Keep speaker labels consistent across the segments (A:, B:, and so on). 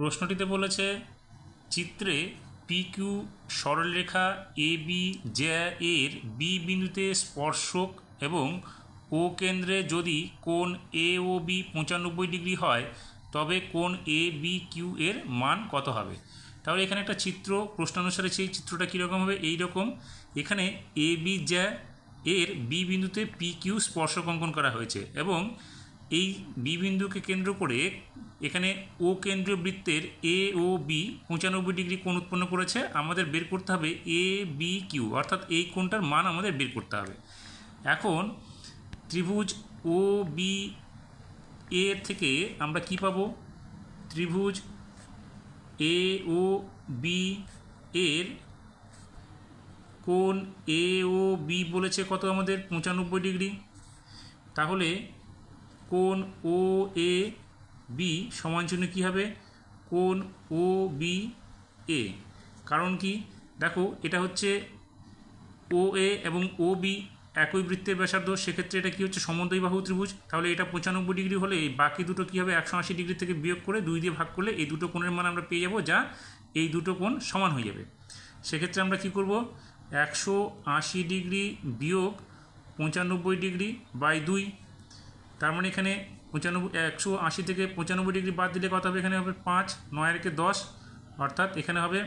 A: প্রশ্নটিতে বলেছে, চিত্রে P Q সরলরেখা এ বি জ্যা এর বি বিন্দুতে স্পর্শক এবং ও কেন্দ্রে যদি কোণ এ ও বি পঁচানব্বই ডিগ্রি হয়, তবে কোণ এ বি কিউ এর মান কত হবে? তাহলে এখানে একটা চিত্র, প্রশ্ন অনুসারে সেই চিত্রটা কীরকম হবে? এই রকম এখানে এ বি জ্যা এর বি বিন্দুতে পি কিউ স্পর্শক অঙ্কন করা হয়েছে এবং এই বি বিন্দুকে কেন্দ্র করে এখানে ও কেন্দ্রীয় বৃত্তের এ ও বি পঁচানব্বই ডিগ্রি কোণ উৎপন্ন করেছে, আমাদের বের করতে হবে এ বি কিউ অর্থাৎ এই কোণটার মান আমাদের বের করতে হবে। এখন ত্রিভুজ ও বি এর থেকে আমরা কি পাবো? ত্রিভুজ এ ও বি এর কোণ এ ও বি বলেছে কত আমাদের? পঁচানব্বই ডিগ্রি। তাহলে কোণ ও এ বি সমান চিহ্ন কী হবে? কোন ও বি এ কারণ কি? দেখো, এটা হচ্ছে ও এ এবং ও বি একই বৃত্তের ব্যাসার্ধ। সেক্ষেত্রে এটা কী হচ্ছে? সমদ্বয়ী বাহু ত্রিভুজ। তাহলে এটা পঁচানব্বই ডিগ্রি হলে এই বাকি দুটো কী হবে? একশো আশি ডিগ্রি থেকে বিয়োগ করে দুই দিয়ে ভাগ করলে এই দুটো কোণের মান আমরা পেয়ে যাব, যা এই দুটো কোণ সমান হয়ে যাবে। সেক্ষেত্রে আমরা কী করব? একশো আশি ডিগ্রি বিয়োগ পঁচানব্বই ডিগ্রি বাই দুই। তার মানে এখানে পঁচানব্বই, একশো আশি থেকে পঁচানব্বই ডিগ্রি বাদ দিলে কত হবে? এখানে হবে পাঁচ, নয় রেখে দশ, অর্থাৎ এখানে হবে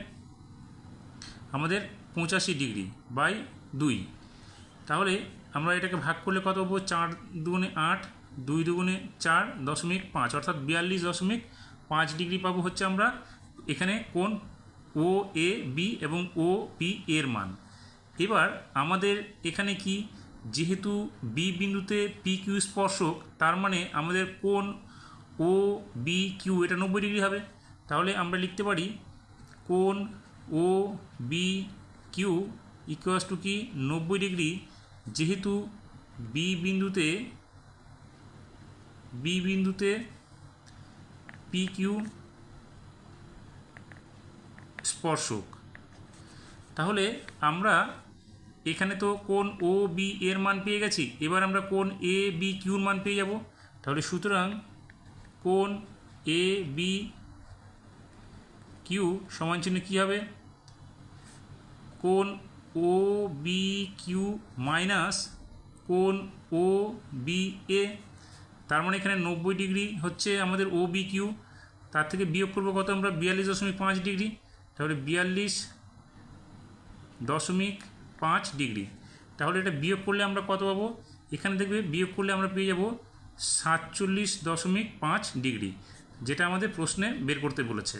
A: আমাদের পঁচাশি ডিগ্রি বাই দুই। তাহলে আমরা এটাকে ভাগ করলে কত পাবো? চার দুগুণে আট, দুই দুগুণে চার দশমিক পাঁচ, অর্থাৎ বিয়াল্লিশ দশমিক পাঁচ ডিগ্রি পাবো হচ্ছে আমরা এখানে কোন? ও, এ, বি এবং ও, পি এর মান। এবার আমাদের এখানে কি যেহেতু বি বিন্দুতে পি কিউ স্পর্শক, তার মানে আমাদের কোন ও বি কিউ এটা নব্বই ডিগ্রি হবে। তাহলে আমরা লিখতে পারি কোন O B Q equals to কি? নব্বই ডিগ্রি। যেহেতু বি বিন্দুতে বি বিন্দুতে পি কিউ স্পর্শক। তাহলে আমরা এখানে তো কোন ও বি এর মান পেয়ে গেছি। এবার আমরা কোন এ বি কিউর মান পেয়ে যাব। তাহলে সুতরাং কোন এ বি কিউ সমান চিহ্ন কী হবে? কোন ও বি কিউ মাইনাস কোন ও বি এ তার মানে এখানে নব্বই ডিগ্রি হচ্ছে আমাদের ও বি কিউ তার থেকে বিয়োগ করব কত আমরা? বিয়াল্লিশ দশমিক পাঁচ ডিগ্রি। তাহলে বিয়াল্লিশ দশমিক পাঁচ ডিগ্রি। তাহলে এটা বিয়োগ করলে আমরা কত পাবো? এখানে দেখবে বিয়োগ করলে আমরা পেয়ে যাব সাতচল্লিশ দশমিক পাঁচ ডিগ্রি, যেটা আমাদের প্রশ্নে বের করতে বলেছে।